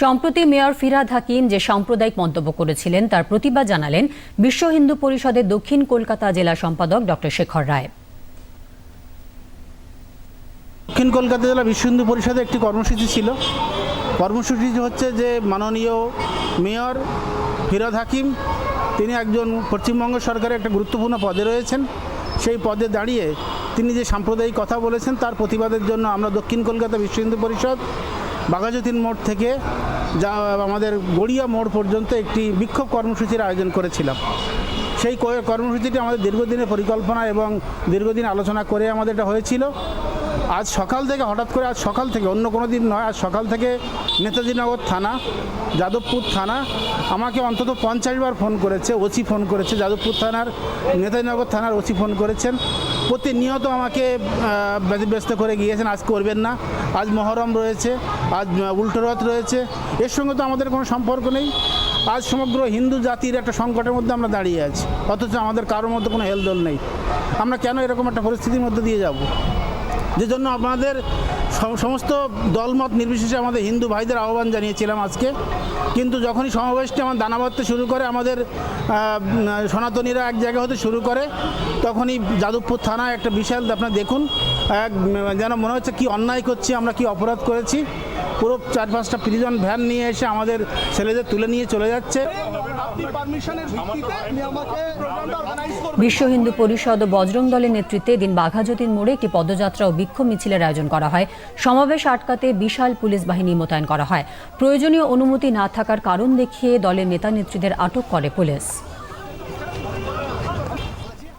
সম্প্রতি মেয়র ফিরাদ হাকিম যে সাম্প্রদায়িক মন্তব্য করেছিলেন, তার প্রতিবাদ জানালেন বিশ্ব হিন্দু পরিষদের দক্ষিণ কলকাতা জেলা সম্পাদক ডক্টর শেখর রায়। দক্ষিণ কলকাতা জেলা বিশ্ব হিন্দু পরিষদে একটি কর্মসূচি ছিল। কর্মসূচি হচ্ছে যে মাননীয় মেয়র ফিরাদ হাকিম, তিনি একজন পশ্চিমবঙ্গ সরকারের একটা গুরুত্বপূর্ণ পদে রয়েছেন। সেই পদে দাঁড়িয়ে তিনি যে সাম্প্রদায়িক কথা বলেছেন, তার প্রতিবাদের জন্য আমরা দক্ষিণ কলকাতা বিশ্ব হিন্দু পরিষদ বাঘাযতীন মোড় থেকে যা আমাদের গড়িয়া মোড় পর্যন্ত একটি বিক্ষোভ কর্মসূচির আয়োজন করেছিলাম। সেই কর্মসূচিটি আমাদের দীর্ঘদিনের পরিকল্পনা এবং দীর্ঘদিন আলোচনা করে আমাদের এটা হয়েছিল। আজ সকাল থেকে, হঠাৎ করে আজ সকাল থেকে, অন্য কোনো দিন নয়, আজ সকাল থেকে নেতাজিনগর থানা, যাদবপুর থানা আমাকে অন্তত পঞ্চাশ বার ফোন করেছে, ওসি ফোন করেছে, যাদবপুর থানার, নেতাজিনগর থানার ওসি ফোন করেছেন। প্রতিনিয়ত আমাকে ব্যস্ত করে গিয়েছেন, আজ করবেন না। আজ মহরম রয়েছে, আজ উল্টোরথ উল্টো রথ রয়েছে। এর সঙ্গে তো আমাদের কোনো সম্পর্ক নেই। আজ সমগ্র হিন্দু জাতির একটা সংকটের মধ্যে আমরা দাঁড়িয়ে আছি। অথচ আমাদের কারোর মধ্যে কোনো হেলদোল নেই। আমরা কেন এরকম একটা পরিস্থিতির মধ্যে দিয়ে যাব? যে জন্য আমাদের সমস্ত দলমত নির্বিশেষে আমাদের হিন্দু ভাইদের আহ্বান জানিয়েছিলাম আজকে। কিন্তু যখনই সমাবেশটি আমার দানা বাঁধতে শুরু করে, আমাদের সনাতনীরা এক জায়গা হতে শুরু করে, তখনই যাদবপুর থানায় একটা বিশাল আপনার দেখুন, এক, যেন মনে হচ্ছে কি অন্যায় করছি, আমরা কি অপরাধ করেছি। পুরো চার পাঁচটা প্রিজন ভ্যান নিয়ে এসে আমাদের ছেলেদের তুলে নিয়ে চলে যাচ্ছে। বিশ্ব হিন্দু পরিষদ ও বজরং দলের নেতৃত্বে দিন বাঘাযতীন মোড়ে একটি পদযাত্রা ও বিক্ষোভ মিছিলের আয়োজন করা হয়। সমাবেশ আটকাতে বিশাল পুলিশ বাহিনী মোতায়েন করা হয়। প্রয়োজনীয় অনুমতি না থাকার কারণ দেখিয়ে দলের নেতা নেত্রীদের আটক করে পুলিশ।